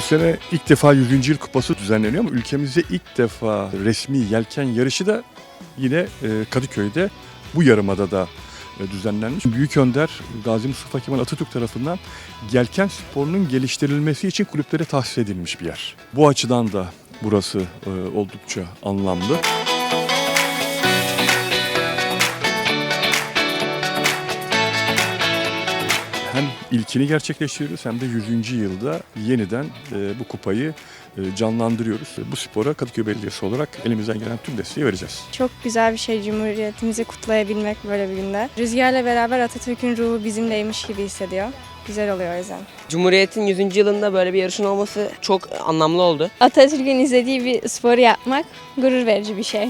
sene ilk defa 100. yıl kupası düzenleniyor ama ülkemizde ilk defa resmi yelken yarışı da yine e, Kadıköy'de bu yarımada da e, düzenlenmiş. Büyük Önder Gazi Mustafa Kemal Atatürk tarafından yelken sporunun geliştirilmesi için kulüplere tahsis edilmiş bir yer. Bu açıdan da burası e, oldukça anlamlı. Hem ilkini gerçekleştiriyoruz hem de 100. yılda yeniden e, bu kupayı e, canlandırıyoruz. Bu spora Kadıköy Belediyesi olarak elimizden gelen tüm desteği vereceğiz. Çok güzel bir şey Cumhuriyetimizi kutlayabilmek böyle bir günde. Rüzgarla beraber Atatürk'ün ruhu bizimleymiş gibi hissediyor. Güzel oluyor o yüzden. Cumhuriyet'in 100. yılında böyle bir yarışın olması çok anlamlı oldu. Atatürk'ün izlediği bir sporu yapmak gurur verici bir şey.